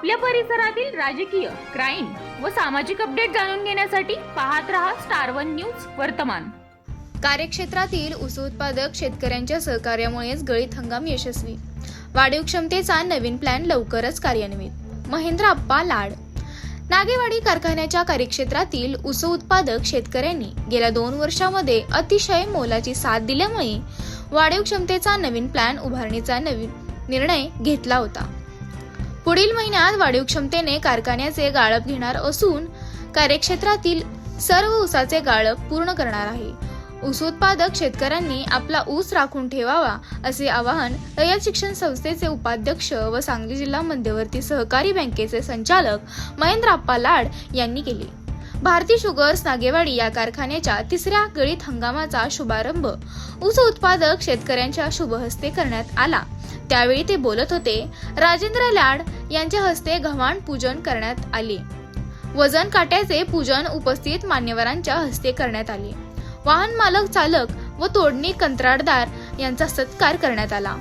आपल्या परिसरातील राजकीय क्राईम व सामाजिक अपडेट जाणून घेण्यासाठी पाहत रहा स्टार वन न्यूज वर्तमान. कार्यक्षेत्रातील ऊस उत्पादक शेतकऱ्यांच्या सहकार्यामुळेच गळीत हंगाम यशस्वी. वाढीव क्षमतेचा नवीन प्लॅन लवकरच कार्यान्वित. महेंद्र अप्पा लाड. नागेवाडी कारखान्याच्या कार्यक्षेत्रातील ऊस उत्पादक शेतकऱ्यांनी गेल्या दोन वर्षामध्ये अतिशय मोलाची साथ दिल्यामुळे वाढीव क्षमतेचा नवीन प्लॅन उभारणीचा नवीन निर्णय घेतला होता. पुढील महिन्यात वाढीव क्षमतेने कारखान्याचे गाळप घेणार असून कार्यक्षेत्रातील सर्व ऊसाचे गाळप पूर्ण करणार आहे. ऊस उत्पादक शेतकऱ्यांनी आपला ऊस राखून ठेवावा असे आवाहन रयत शिक्षण संस्थेचे उपाध्यक्ष व सांगली जिल्हा मध्यवर्ती सहकारी बँकेचे संचालक महेंद्र आप्पा लाड यांनी केले. भारती शुगर्स नागेवाडी या कारखान्याच्या तिसऱ्या गळीत हंगामाचा शुभारंभ ऊस उत्पादक शेतकऱ्यांच्या शुभहस्ते करण्यात आला. त्यावेळी ते बोलत होते राजेंद्र लाड यांच्या हस्ते गव्हाण पूजन करण्यात आले. वजन काट्याचे पूजन उपस्थित मान्यवरांच्या हस्ते करण्यात आले. वाहन मालक चालक व तोडणी कंत्राटदार यांचा सत्कार करण्यात आला.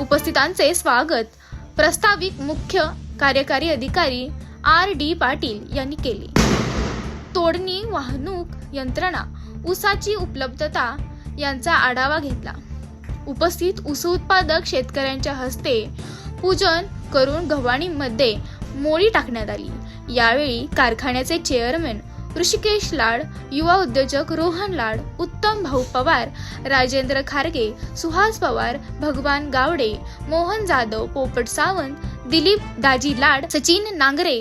उपस्थितांचे स्वागत प्रस्ताविक मुख्य कार्यकारी अधिकारी आर डी पाटील यांनी केले. तोडणी वाहतूक यंत्रणा ऊसाची उपलब्धता यांचा आढावा घेतला. उपस्थित ऊस उत्पादक शेतकऱ्यांच्या हस्ते पूजन करून गव्हाणीमध्ये मोळी टाकण्यात आली. यावेळी कारखान्याचे चेअरमॅन ऋषिकेश लाड युवा उद्योजक रोहन लाड उत्तम भाऊ पवार राजेंद्र खारगे सुहास पवार भगवान गावडे मोहन जाधव पोपट सावंत दिलीप दाजी लाड सचिन नांगरे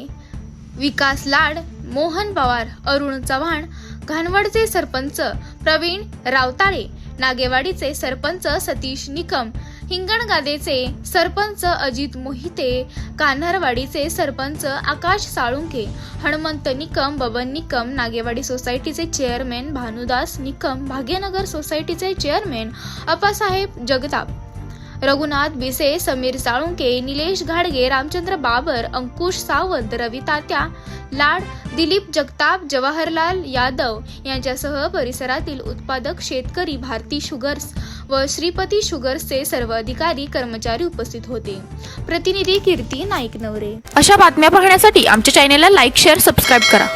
विकास लाड मोहन पवार अरुण चव्हाण घाणवडचे सरपंच प्रवीण रावताळे नागेवाडीचे सरपंच सतीश निकम हिंगणगादेचे सरपंच अजित मोहिते कान्हारवाडीचे सरपंच आकाश साळुंके हनुमंत निकम बबन निकम नागेवाडी सोसायटीचे चेअरमॅन भानुदास निकम भाग्यनगर सोसायटीचे चेअरमॅन अप्पासाहेब जगताप. रघुनाथ बिसे समीर साळुंके निलेश घाडगे रामचंद्र बाबर अंकुश सावंत रवी तात्या लाड दिलीप जगताप जवाहरलाल यादव यांच्यासह परिसरातील उत्पादक शेतकरी भारती शुगर्स व श्रीपती शुगर्सचे सर्व अधिकारी कर्मचारी उपस्थित होते. प्रतिनिधी कीर्ती नाईक नवरे. अशा बातम्या पाहण्यासाठी आमच्या चॅनेलला लाईक शेअर सबस्क्राईब करा.